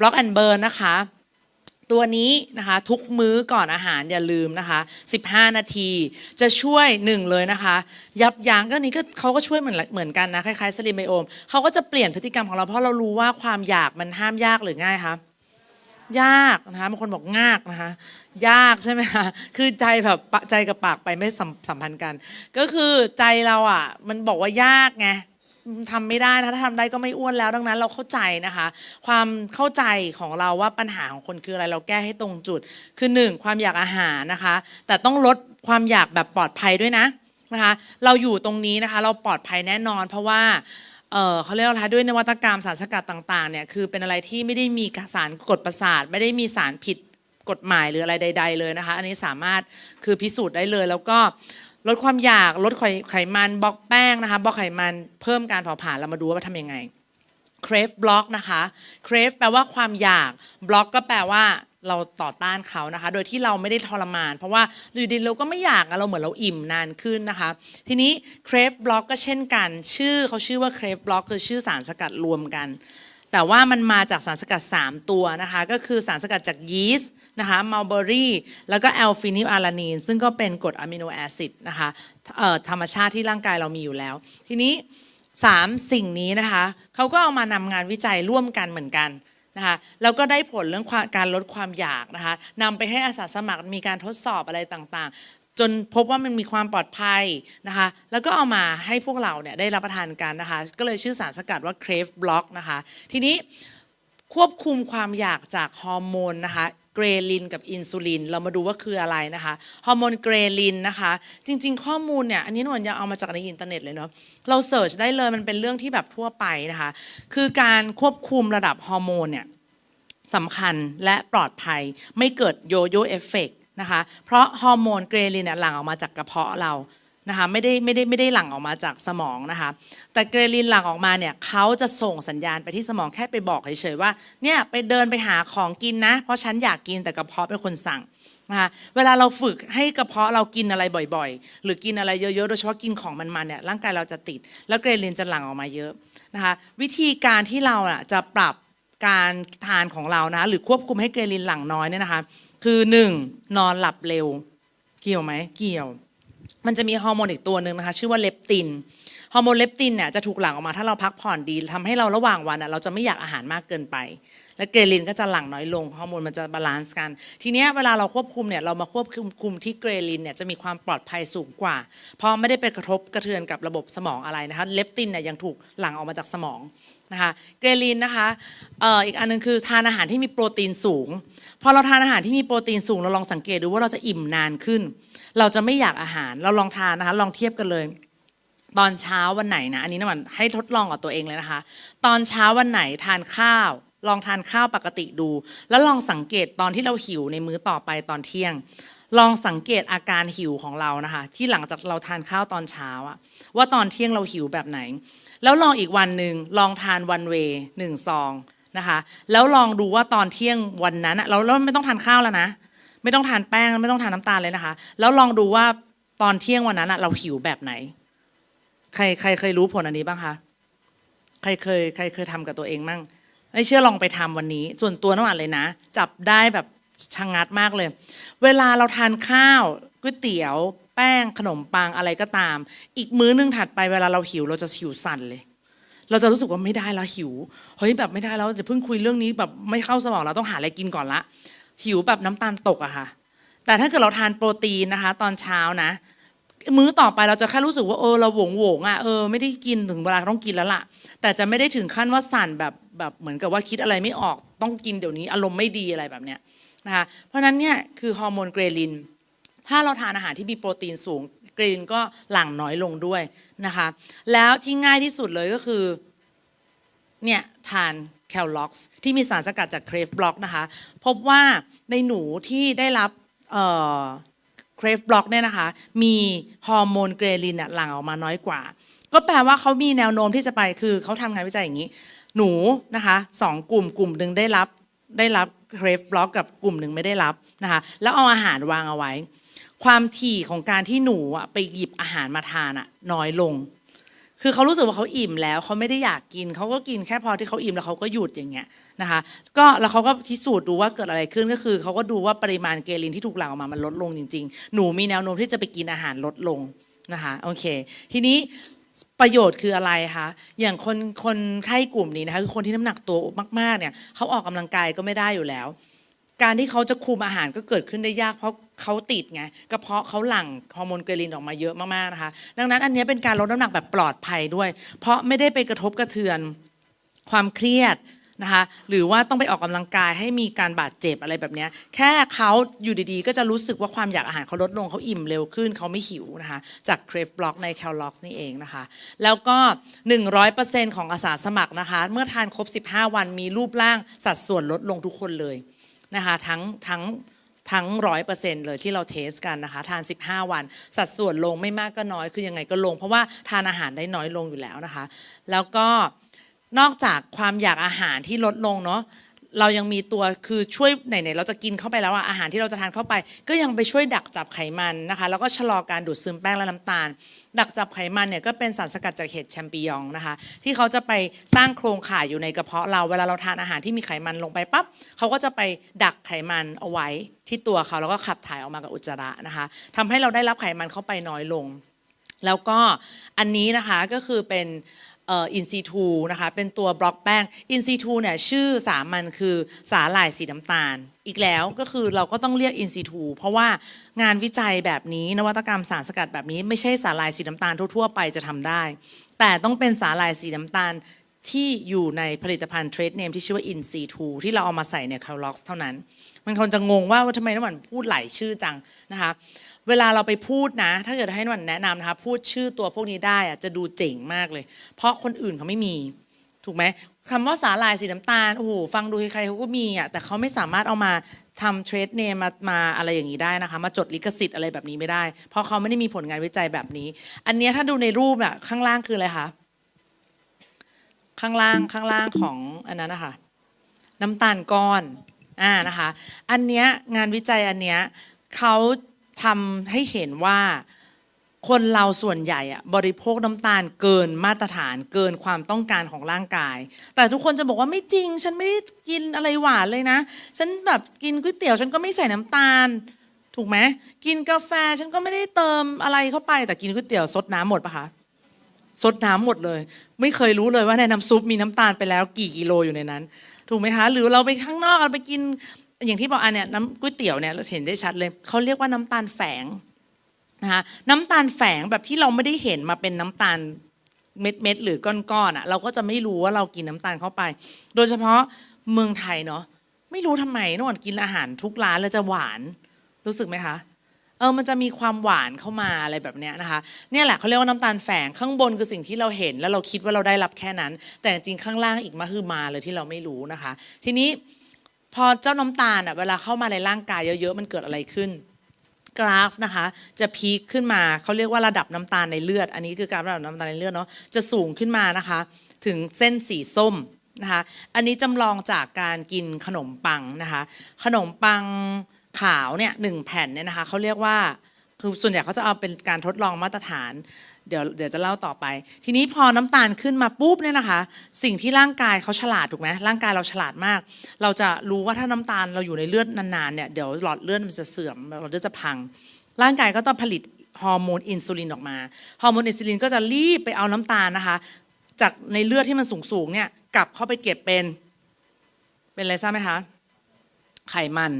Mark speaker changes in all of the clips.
Speaker 1: บล็อกแอนเบิร์นนะคะ ตัวนี้นะคะทุกมื้อก่อนอาหารอย่าลืมนะคะ 15 นาที จะช่วยหนึ่งเลยนะคะ ยับยั้งก็นี้ก็เขาก็ช่วยเหมือนเหมือนกันนะคล้ายๆสลิมไบโอมเขาก็จะเปลี่ยนพฤติกรรมของเราเพราะเรารู้ว่าความอยากมันห้ามยากหรือง่ายคะยากนะคะบางคนบอกงากนะคะ ยากใช่ไหมคะคือใจแบบใจกับปากไปไม่สัมพันธ์กัน ก็คือใจเราอะ มันบอกว่ายากไง ทำไม่ได้นะถ้าทำได้ก็ไม่อ้วนแล้วดังนั้นเราเข้าใจนะคะ ความเข้าใจของเราว่าปัญหาของคนคืออะไรเราแก้ให้ตรงจุด คือหนึ่งความอยากอาหารนะคะ แต่ต้องลดความอยากแบบปลอดภัยด้วยนะนะคะเราอยู่ตรงนี้นะคะเราปลอดภัยแน่นอน เพราะว่าเขาเรียกว่าอะไรด้วยนวัตกรรมสารสกัดต่างๆเนี่ยคือเป็นอะไรที่ไม่ได้มีสารกดประสาท ไม่ได้มีสารผิดกฎหมายหรืออะไรใด ๆ เลยนะคะ อันนี้สามารถคือพิสูจน์ได้เลยแล้วก็ ลดความอยากลดไขไขมันบล็อกแป้งนะคะบล็อกไขมันเพิ่มการเผาผลาญเรามาดูว่าทำยังไง crave block นะคะ crave แปลว่าความอยาก block ก็แปลว่าเราต่อต้านเขานะคะ โดยที่เราไม่ได้ทรมาน เพราะว่าอยู่ดีเราก็ไม่อยากเราเหมือนเราอิ่มนานขึ้นนะคะ ทีนี้ crave block ก็เช่นกัน ชื่อเขาชื่อว่า crave block คือชื่อสารสกัดรวมกัน แต่ว่ามันมาจากสารสกัด 3 ตัวนะคะ ก็คือสารสกัดจากยีสต์นะคะมัลเบอรี่แล้วก็แอลฟินิลอาลานีน ซึ่งก็เป็นกรดอะมิโนแอซิดนะคะธรรมชาติที่ร่างกายเรามีอยู่แล้ว ทีนี้สามสิ่งนี้นะคะเขาก็เอามานำงานวิจัยร่วมกันเหมือนกันนะคะแล้วก็ได้ผลเรื่องการลดความอยากนะคะนำไปให้อาสาสมัครมีการทดสอบอะไรต่างๆ จนพบว่ามันมีความปลอดภัยนะคะ แล้วก็เอามาให้พวกเราเนี่ยได้รับประทานกันนะคะ ก็เลยชื่อสารสกัดว่า crave block นะคะ ทีนี้ควบคุมความอยากจากฮอร์โมนนะคะเกรลินกับอินซูลิน เรามาดูว่าคืออะไรนะคะฮอร์โมนเกรลินนะคะ จริง ๆ ข้อมูลเนี่ยอันนี้หนวนยังเอามาจากในอินเทอร์เน็ตเลยเนาะเราเสิร์ชได้เลยมันเป็นเรื่องที่แบบทั่วไปนะคะ คือการควบคุมระดับฮอร์โมนเนี่ยสำคัญและปลอดภัยไม่เกิดโยโย่เอฟเฟก นะคะ เพราะฮอร์โมนเกรลินเนี่ยหลั่งออกมาจากกระเพาะเรานะคะไม่ได้ไม่ได้ไม่ได้หลั่งออกมาจากสมองนะคะ แต่เกรลินหลั่งออกมาเนี่ยเขาจะส่งสัญญาณไปที่สมองแค่ไปบอกเฉยๆว่าเนี่ยไปเดินไปหาของกินนะ เพราะฉันอยากกินแต่กระเพาะเป็นคนสั่งนะคะเวลาเราฝึกให้กระเพาะเรากินอะไรบ่อยๆ หรือกินอะไรเยอะๆ โดยเฉพาะกินของมันๆเนี่ยร่างกายเราจะติด แล้วเกรลินจะหลั่งออกมาเยอะนะคะวิธีการที่เราอะจะปรับ การทานของเรานะ หรือควบคุมให้เกรลินหลั่งน้อยเนี่ยนะคะ คือหนึ่งนอนหลับเร็ว เกี่ยวไหมเกี่ยว มันจะมีฮอร์โมนอีกตัวหนึ่งนะคะ ชื่อว่าเลปตินฮอร์โมนเลปตินเนี่ยจะถูกหลั่งออกมาถ้าเราพักผ่อนดีทำให้เราระหว่างวันเราจะไม่อยากอาหารมากเกินไป และเกรลินก็จะหลั่งน้อยลงฮอร์โมนมันจะบาลานซ์กัน ทีนี้เวลาเราควบคุมเนี่ยเรามาควบคุมคุมที่เกรลินเนี่ยจะมีความปลอดภัยสูงกว่า เพราะไม่ได้ไปกระทบกระเทือนกับระบบสมองอะไรนะคะเลปตินเนี่ยยังถูกหลั่งออกมาจากสมอง นะคะเกรลินนะคะเอ่ออีกอันหนึงคือทานอาหารที่มีโปรตีนสูงพอเราทานอาหารที่มีโปรตีนสูงเราลองสังเกตดูว่าเราจะอิ่มนานขึ้น เราจะไม่อยากอาหารเราลองทานนะคะ ลองเทียบกันเลย ตอนเช้าวันไหนนะอันนี้นะมันให้ทดลองกับตัวเองเลยนะคะ ตอนเช้าวันไหนทานข้าว ลองทานข้าวปกติดู แล้วลองสังเกตตอนที่เราหิวในมื้อต่อไปตอนเที่ยง ลองสังเกตอาการหิวของเรานะคะ ที่หลังจากเราทานข้าวตอนเช้าอะว่าตอนเที่ยงเราหิวแบบไหน แล้วลองอีกวันหนึ่งลองทานวันเวหนึ่งซองนะคะ แล้วลองดูว่าตอนเที่ยงวันนั้นเราเราไม่ต้องทานข้าวแล้วนะ ไม่ต้องทานแป้งไม่ต้องทานน้ำตาลเลยนะคะ แล้วลองดูว่าตอนเที่ยงวันนั้นเราหิวแบบไหน ใครใครเคยรู้ผลอันนี้บ้างคะใครเคยใครเคยทำกับตัวเองมั่งไม่เชื่อลองไปทำวันนี้ ส่วนตัวน้องอ่านเลยนะ จับได้แบบชะงงัดมากเลย เวลาเราทานข้าวก๋วยเตี๋ยว แป้งขนมปังอะไรก็ตาม อีกมื้อนึงถัดไปเวลาเราหิวเราจะหิวสั่นเลย เราจะรู้สึกว่าไม่ได้แล้วหิวเฮ้ยแบบไม่ได้แล้วจะเพิ่งคุยเรื่องนี้แบบไม่เข้าสมองเราต้องหาอะไรกินก่อนละ หิวแบบน้ำตาลตกอะค่ะ แต่ถ้าเกิดเราทานโปรตีนนะคะ ตอนเช้านะ มื้อต่อไปเราจะแค่รู้สึกว่าเออเราหวงหวงอะเออไม่ได้กินถึงเวลาต้องกินแล้วล่ะ แต่จะไม่ได้ถึงขั้นว่าสั่นแบบแบบเหมือนกับว่าคิดอะไรไม่ออกต้องกินเดี๋ยวนี้อารมณ์ไม่ดีอะไรแบบเนี้ย นะคะเพราะฉะนั้นเนี่ยคือฮอร์โมนเกรลิน ถ้าเราทานอาหารที่มีโปรตีนสูงเกรลินก็หลั่งน้อยลงด้วยนะคะแล้วที่ง่ายที่สุดเลยก็คือเนี่ยทานแคลล็อกซ์ที่มีสารสกัดจากเครฟบล็อกนะคะพบว่าในหนูที่ได้รับเครฟบล็อกเนี่ยนะคะมีฮอร์โมนเกรลินหลั่งออกมาน้อยกว่า ก็แปลว่าเขามีแนวโน้มที่จะไปคือเขาทำงานวิจัยอย่างนี้ หนูนะคะสองกลุ่มกลุ่มหนึ่งได้รับ ได้รับเครฟบล็อกกับกลุ่มหนึ่งไม่ได้รับนะคะแล้วเอาอาหารวางเอาไว้ ความถี่ของการที่หนูอะไปหยิบอาหารมาทานอะน้อยลง คือเขารู้สึกว่าเขาอิ่มแล้วเขาไม่ได้อยากกินเขาก็กินแค่พอที่เขาอิ่มแล้วเขาก็หยุดอย่างเงี้ยนะคะก็แล้วเขาก็พิสูจน์ดูว่าเกิดอะไรขึ้นก็คือเขาก็ดูว่าปริมาณเกลินที่ถูกหลั่งออกมามันลดลงจริง ๆ หนูมีแนวโน้มที่จะไปกินอาหารลดลงนะคะโอเค ทีนี้ ประโยชน์คืออะไรคะอย่างคนคนไข้กลุ่มนี้นะคะคือคนที่น้ำหนักตัวมากๆเนี่ยเขาออกกำลังกายก็ไม่ได้อยู่แล้ว การที่เขาจะคุมอาหารก็เกิดขึ้นได้ยากเพราะเขาติดไงกระเพาะเขาหลั่งฮอร์โมนเกรลินออกมาเยอะมากๆนะคะ ดังนั้นอันนี้เป็นการลดน้ำหนักแบบปลอดภัยด้วย เพราะไม่ได้ไปกระทบกระเทือนความเครียด นะคะหรือว่าต้องไปออกกำลังกายให้มีการบาดเจ็บอะไรแบบนี้แค่เขาอยู่ดีๆ ก็จะรู้สึกว่าความอยากอาหารเขาลดลงเขาอิ่มเร็วขึ้นเขาไม่หิวนะคะจากเครฟบล็อกในแคลล็อกนี่เองนะคะแล้วก็ 100%ของอาสาสมัครนะคะเมื่อทานครบ 15 วันมีรูปร่างสัดส่วนลดลงทุกคนเลยนะคะทั้งทั้งทั้งร้อยเปอร์เซ็นต์เลยที่เราเทสกันนะคะทาน 15 วัน สัดส่วนลงไม่มากก็น้อยคือยังไงก็ลง เพราะว่าทานอาหารได้น้อยลงอยู่แล้วนะคะ แล้วก็ นอกจากความอยากอาหารที่ลดลงเนาะเรายังมีตัวคือช่วยไหนๆเราจะกินเข้าไปแล้วอะอาหารที่เราจะทานเข้าไป ก็ยังไปช่วยดักจับไขมันนะคะ แล้วก็ชะลอการดูดซึมแป้งและน้ำตาล ดักจับไขมันเนี่ยก็เป็นสารสกัดจากเห็ดแชมปิญองนะคะ ที่เขาจะไปสร้างโครงข่ายอยู่ในกระเพาะเราเวลาเราทานอาหารที่มีไขมันลงไปปั๊บเขาก็จะไปดักไขมันเอาไว้ที่ตัวเขาแล้วก็ขับถ่ายออกมากับอุจจาระนะคะทำให้เราได้รับไขมันเข้าไปน้อยลง แล้วก็อันนี้นะคะก็คือเป็น อินซีทูนะคะเป็นตัวบล็อกแป้งอินซีทูเนี่ยชื่อสามัญคือสาหร่ายสีน้ำตาล อีกแล้วก็คือเราก็ต้องเรียกอินซีทูเพราะว่างานวิจัยแบบนี้นวัตกรรมสารสกัดแบบนี้ไม่ใช่สาหร่ายสีน้ำตาลทั่วๆไปจะทำได้ แต่ต้องเป็นสาหร่ายสีน้ำตาลที่อยู่ในผลิตภัณฑ์เทรดเนมที่ชื่อว่าอินซีทูที่เราเอามาใส่ในคาร์ล็อกเท่านั้น มันคนจะงงว่าว่าทำไมน้ำหวานพูดหลายชื่อจังนะคะ เวลาเราไปพูดนะ ถ้าเกิดให้นวลแนะนำนะคะ พูดชื่อตัวพวกนี้ได้อะจะดูเจ๋งมากเลย เพราะคนอื่นเขาไม่มี ถูกไหมคำว่าสาหร่ายสีน้ำตาลโอ้โหฟังดูใครๆเขาก็มีอะแต่เขาไม่สามารถเอามาทำเทรดเนมมามาอะไรอย่างนี้ได้นะคะ มาจดลิขสิทธิ์อะไรแบบนี้ไม่ได้ เพราะเขาไม่ได้มีผลงานวิจัยแบบนี้ อันเนี้ยถ้าดูในรูปอะข้างล่างคืออะไรคะข้างล่างข้างล่างของอันนั้นนะคะน้ำตาลก้อนอ่านะคะ อันเนี้ยงานวิจัยอันเนี้ยเขา ทำให้เห็นว่าคนเราส่วนใหญ่อะบริโภคน้ำตาลเกินมาตรฐานเกินความต้องการของร่างกาย แต่ทุกคนจะบอกว่าไม่จริง ฉันไม่ได้กินอะไรหวานเลยนะ ฉันแบบกินก๋วยเตี๋ยวฉันก็ไม่ใส่น้ำตาล ถูกไหมกินกาแฟฉันก็ไม่ได้เติมอะไรเข้าไป แต่กินก๋วยเตี๋ยวซดน้ำหมดปะคะซดน้ำหมดเลย ไม่เคยรู้เลยว่าในน้ำซุปมีน้ำตาลไปแล้ว กี่กิโลอยู่ในนั้น ถูกไหมคะ หรือเราไปข้างนอกเราไปกิน อย่างที่บอกอันเนี้ยน้ำก๋วยเตี๋ยวเนี่ยเราเห็นได้ชัดเลยเขาเรียกว่าน้ำตาลแฝงนะคะน้ำตาลแฝงแบบที่เราไม่ได้เห็นมาเป็นน้ำตาลเม็ดเม็ดหรือก้อนๆอะเราก็จะไม่รู้ว่าเรากินน้ำตาลเข้าไป โดยเฉพาะเมืองไทยเนาะไม่รู้ทำไมนวลกินอาหารทุกร้านแล้วจะหวานรู้สึกไหมคะเออมันจะมีความหวานเข้ามาอะไรแบบเนี้ยนะคะเนี่ยแหละเขาเรียกว่าน้ำตาลแฝงข้างบนคือสิ่งที่เราเห็น แล้วเราคิดว่าเราได้รับแค่นั้น แต่จริงข้างล่างอีกมาคือมาเลยที่เราไม่รู้นะคะ ทีนี้ พอเจ้าน้ำตาลอะเวลาเข้ามาในร่างกายเยอะๆมันเกิดอะไรขึ้น กราฟนะคะ จะพีคขึ้นมาเขาเรียกว่าระดับน้ำตาลในเลือด อันนี้คือการระดับน้ำตาลในเลือดเนาะจะสูงขึ้นมานะคะ ถึงเส้นสีส้มนะคะอันนี้จำลองจากการกินขนมปังนะคะ ขนมปังขาวเนี่ยหนึ่งแผ่นเนี่ยนะคะเขาเรียกว่าคือส่วนใหญ่เขาจะเอาเป็นการทดลองมาตรฐาน เดี๋ยวเดี๋ยวจะเล่าต่อไป ทีนี้พอน้ำตาลขึ้นมาปุ๊บเนี่ยนะคะ สิ่งที่ร่างกายเขาฉลาดถูกไหมร่างกายเราฉลาดมาก เราจะรู้ว่าถ้าน้ำตาลเราอยู่ในเลือดนานๆเนี่ยเดี๋ยวหลอดเลือดมันจะเสื่อมหลอดเลือดจะพัง ร่างกายก็ต้องผลิตฮอร์โมนอินซูลินออกมาฮอร์โมนอินซูลินก็จะรีบไปเอาน้ำตาลนะคะ จากในเลือดที่มันสูงๆเนี่ยกลับเข้าไปเก็บเป็น เป็นอะไรทราบไหมคะไขมัน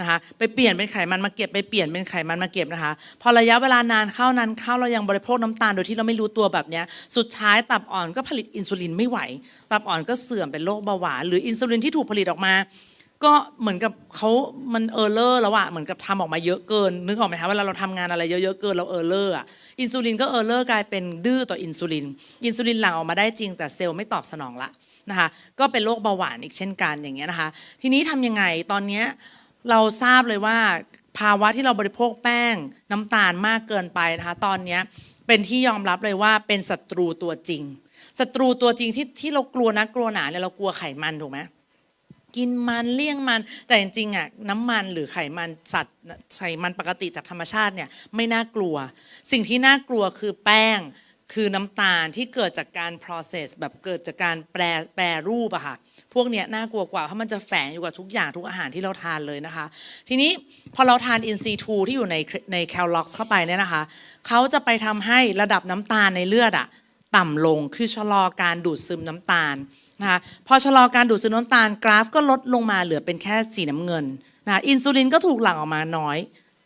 Speaker 1: นะคะ ไปเปลี่ยนเป็นไขมันมาเก็บไปเปลี่ยนเป็นไขมันมาเก็บนะคะ พอระยะเวลานานเข้านานเข้าเรายังบริโภคน้ำตาลโดยที่เราไม่รู้ตัวแบบนี้สุดท้ายตับอ่อนก็ผลิตอินซูลินไม่ไหว ตับอ่อนก็เสื่อมเป็นโรคเบาหวานหรืออินซูลินที่ถูกผลิตออกมาก็เหมือนกับเขามันเออร์เลอร์แล้วอะเหมือนกับทำออกมาเยอะเกิน นึกออกไหมคะเวลาเราทำงานอะไรเยอะๆเกินเราเออร์เลอร์อะอินซูลินก็เออร์เลอร์กลายเป็นดื้อต่ออินซูลิน อินซูลินหลั่งออกมาได้จริง แต่เซลล์ไม่ตอบสนองละนะคะ ก็เป็นโรคเบาหวานอีกเช่นกันอย่างเงี้ยนะคะ ทีนี้ทำยังไงตอนเนี้ย เราทราบเลยว่าภาวะที่เราบริโภคแป้งน้ำตาลมากเกินไปนะคะตอนนี้เป็นที่ยอมรับเลยว่าเป็นศัตรูตัวจริงศัตรูตัวจริงที่ที่เรากลัวนะกลัวหนาเนี่ยเรากลัวไขมันถูกไหมกินมันเลี่ยงมัน แต่จริงๆอะน้ำมันหรือไขมันสัตว์ไขมันปกติจากธรรมชาติเนี่ยไม่น่ากลัว สิ่งที่น่ากลัวคือแป้งคือน้ำตาลที่เกิดจากการ process แบบเกิดจากการแปรแปรรูปอะค่ะ พวกเนี้ยน่ากลัวกว่าเพราะมันจะแฝงอยู่กับทุกอย่างทุกอาหารที่เราทานเลยนะคะ ทีนี้พอเราทาน INC2 ที่อยู่ในใน c a l o x เข้าไปเนี่ยนะคะเขาจะไปทำให้ระดับน้ำตาลในเลือดอะต่ำลงคือชะลอการดูดซึมน้ำตาลนะคะพอชะลอการดูดซึมน้ำตาลกราฟก็ลดลงมาเหลือเป็นแค่สีน้ำเงินนะอินซูลินก็ถูกหลั่งออกมาน้อย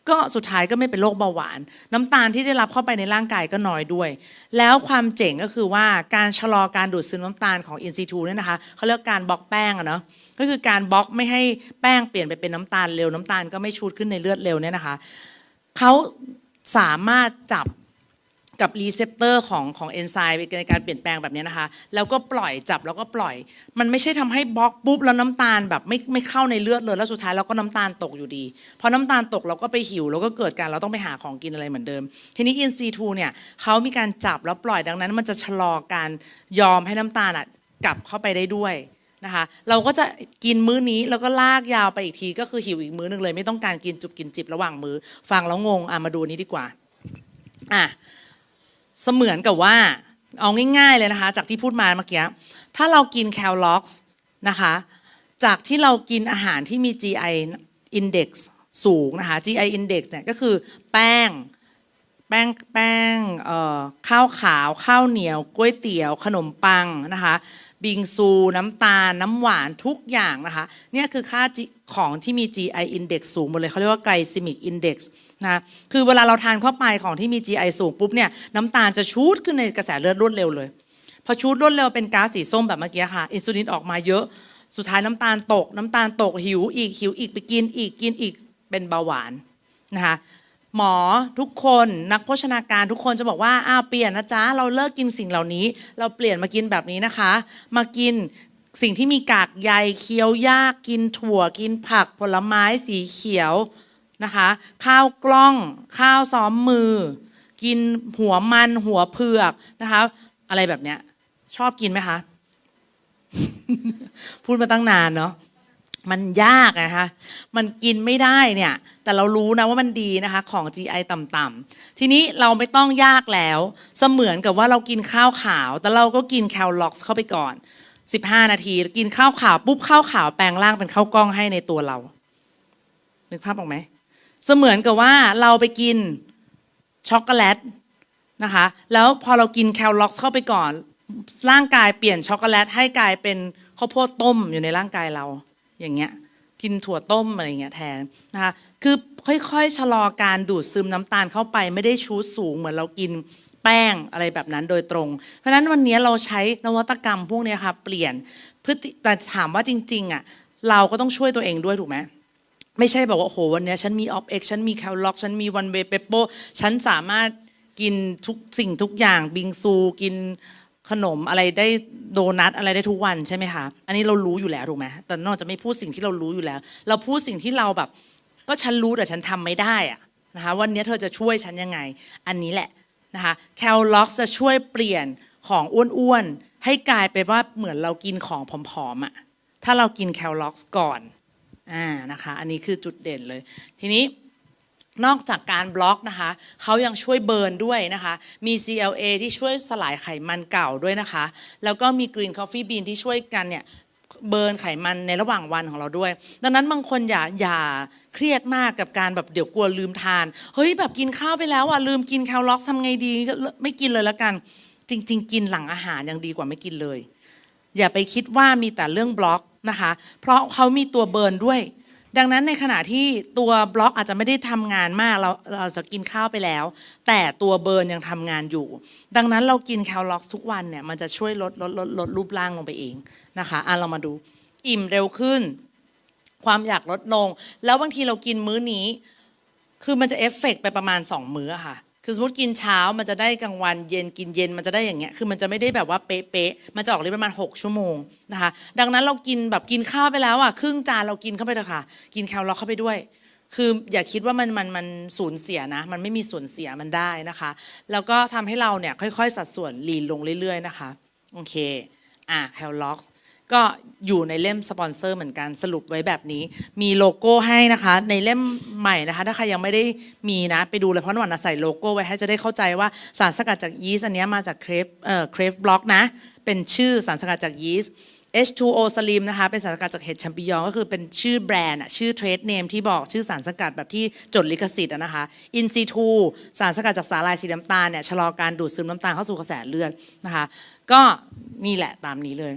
Speaker 1: ก็สุดท้ายก็ไม่เป็นโรคเบาหวาน น้ำตาลที่ได้รับเข้าไปในร่างกายก็น้อยด้วย แล้วความเจ๋งก็คือว่าการชะลอการดูดซึมน้ำตาลของอินซีทูเนี่ยนะคะเขาเรียกการบล็อกแป้งอะเนาะก็คือการบล็อกไม่ให้แป้งเปลี่ยนไปเป็นน้ำตาลเร็วน้ำตาลก็ไม่ชูดขึ้นในเลือดเร็วเนี่ยนะคะเขาสามารถจับ กับรีเซพเตอร์ของของเอนไซม์ในการเปลี่ยนแปลงแบบนี้นะคะ แล้วก็ปล่อยจับแล้วก็ปล่อย มันไม่ใช่ทำให้บล็อกปุ๊บแล้วน้ำตาลแบบไม่ไม่เข้าในเลือดเลยแล้วสุดท้ายเราก็น้ำตาลตกอยู่ดีพอน้ำตาลตกเราก็ไปหิว แล้วก็เกิดการเราต้องไปหาของกินอะไรเหมือนเดิม ทีนี้ INC2 เนี่ยเขามีการจับแล้วปล่อยดังนั้น มันจะชะลอการยอมให้น้ำตาลอะกลับเข้าไปได้ด้วยนะคะเราก็จะกินมื้อนี้แล้วก็ลากยาวไปอีกที ก็คือหิวอีกมื้อนึงเลย ไม่ต้องการกินจุบกินจิบระหว่างมื้อฟังแล้วงงอะมาดูนี้ดีกว่าอะ เสมือนกับว่าเอาง่ายๆเลยนะคะ จากที่พูดมาเมื่อกี้ถ้าเรากินแคลล็อกส์นะคะ จากที่เรากินอาหารที่มี GI index สูงนะคะ GI index เนี่ยก็คือแป้งแป้งแป้งข้าวขาว ข้าวเหนียวก๋วยเตี๋ยว ขนมปังนะคะบิงซูน้ำตาล น้ำหวานทุกอย่างนะคะเนี่ยคือค่าของที่มี GI index สูงหมดเลยเขาเรียกว่า glycemic index นะคือเวลาเราทานเข้าไปของที่มี GI สูงปุ๊บเนี่ยน้ำตาลจะชูดขึ้นในกระแสเลือดรวดเร็วเลย พอชูดรวดเร็วเป็นก๊าซสีส้มแบบเมื่อกี้ค่ะ อินซูลินออกมาเยอะ สุดท้ายน้ำตาลตก น้ำตาลตกหิวอีกหิวอีกไปกินอีกกินอีกเป็นเบาหวานนะคะหมอทุกคนนักโภชนาการทุกคนจะบอกว่าอ้าวเปลี่ยนนะจ๊ะเราเลิกกินสิ่งเหล่านี้ เราเปลี่ยนมากินแบบนี้นะคะ มากินสิ่งที่มีกากใยเคี้ยวยากกินถั่วกินผักผลไม้สีเขียว นะคะ ข้าวกล้อง ข้าวซ้อมมือ กินหัวมันหัวเผือกนะคะ อะไรแบบเนี้ย ชอบกินไหมคะ พูดมาตั้งนานเนาะมันยากนะคะ มันกินไม่ได้เนี่ย แต่เรารู้นะว่ามันดีนะคะ ของ GI ต่ำๆ ทีนี้เราไม่ต้องยากแล้ว เสมือนกับว่าเรากินข้าวขาว แต่เราก็กินแคลล็อกซ์เข้าไปก่อน 15 นาที กินข้าวขาว ปุ๊บข้าวขาวแปลงร่างเป็นข้าวกล้องให้ในตัวเรา นึกภาพออกไหม เสมือนกับว่าเราไปกินช็อกโกแลตนะคะ แล้วพอเรากินแคลล็อกเข้าไปก่อน ร่างกายเปลี่ยนช็อกโกแลตให้กลายเป็นข้าวโพดต้มอยู่ในร่างกายเราอย่างเงี้ยกินถั่วต้มอะไรเงี้ยแทนนะคะคือค่อยๆชะลอการดูดซึมน้ำตาลเข้าไปไม่ได้ชูสูงเหมือนเรากินแป้งอะไรแบบนั้นโดยตรง เพราะฉะนั้นวันนี้เราใช้นวัตกรรมพวกนี้ค่ะเปลี่ยนพฤติแต่ถามว่าจริงๆอะเราก็ต้องช่วยตัวเองด้วยถูกไหม ไม่ใช่แบบว่าโอ้โหวันนี้ฉันมีออฟเอ็กฉันมีแคลล็อกฉันมีวันเวเปโปฉันสามารถกินทุกสิ่งทุกอย่างบิงซูกินขนมอะไรได้โดนัทอะไรได้ทุกวันใช่ไหมคะอันนี้เรารู้อยู่แล้วถูกไหมแต่นอกจะไม่พูดสิ่งที่เรารู้อยู่แล้ว เราพูดสิ่งที่เราแบบ ก็ฉันรู้แต่ฉันทำไม่ได้อะนะคะวันนี้เธอจะช่วยฉันยังไง อันนี้แหละนะคะแคลล็อกจะช่วยเปลี่ยนของอ้วนๆให้กลายเป็นว่าเหมือนเรากินของผอมๆอะถ้าเรากินแคลล็อกก่อน อ่านะคะ อันนี้คือจุดเด่นเลย ทีนี้นอกจากการบล็อกนะคะ เขายังช่วยเบิร์นด้วยนะคะ มี CLA ที่ช่วยสลายไขมันเก่าด้วยนะคะ แล้วก็มี Green Coffee Bean ที่ช่วยกันเนี่ยเบิร์นไขมันในระหว่างวันของเราด้วย ดังนั้นบางคนอย่าอย่าเครียดมากกับการแบบเดี๋ยวกลัวลืมทาน เฮ้ยแบบกินข้าวไปแล้วอะลืมกินแคลล็อกทำไงดีไม่กินเลยแล้วกัน จริง ๆ กินหลังอาหารยังดีกว่าไม่กินเลย อย่าไปคิดว่ามีแต่เรื่องบล็อก นะคะ เพราะเขามีตัวเบิร์นด้วย ดังนั้นในขณะที่ตัวบล็อกอาจจะไม่ได้ทำงานมากเราเราจะกินข้าวไปแล้ว แต่ตัวเบิร์นยังทำงานอยู่ ดังนั้นเรากินแคลล็อกทุกวันเนี่ยมันจะช่วยลดลดลดลดรูปร่างลงไปเองนะคะอะเรามาดู อิ่มเร็วขึ้น ความอยากลดลง แล้วบางทีเรากินมื้อนี้ คือมันจะเอฟเฟกต์ไปประมาณ 2 มื้อค่ะ คือสมมติกินเช้ามันจะได้กลางวันเย็นกินเย็นมันจะได้อย่างเงี้ยคือมันจะไม่ได้แบบว่าเป๊ะๆมันจะออกฤทธิ์ประมาณ6ชั่วโมงนะคะ ดังนั้นเรากินแบบกินข้าวไปแล้วอะครึ่งจานเรากินเข้าไปเถอะค่ะ กินแคลล็อกเข้าไปด้วย คืออย่าคิดว่ามันมันมันสูญเสียนะ มันไม่มีสูญเสียมันได้นะคะ แล้วก็ทำให้เราเนี่ยค่อยๆ สัดส่วนลีนลงเรื่อยๆนะคะโอเคอะแคลล็อก ก็อยู่ในเล่มสปอนเซอร์เหมือนกันสรุปไว้แบบนี้ มีโลโก้ให้นะคะ ในเล่มใหม่นะคะ ถ้าใครยังไม่ได้มีนะ ไปดูเลยเพราะหวันนะใส่โลโก้ไว้ให้จะได้เข้าใจว่าสารสกัดจากยีสต์อันนี้มาจากเครฟเอ่อเครฟบล็อกนะ เป็นชื่อสารสกัดจากยีสต์ H2O Slim นะคะ เป็นสารสกัดจากเห็ดแชมปิญองก็คือเป็นชื่อแบรนด์อะชื่อเทรดเนมที่บอกชื่อสารสกัดแบบที่จดลิขสิทธิ์นะคะอินซีทูสารสกัดจากสาหร่ายสีน้ำตาลเนี่ยชะลอการดูดซึมน้ำตาลเข้าสู่กระแสเลือดนะคะ ก็นี่แหละตามนี้เลย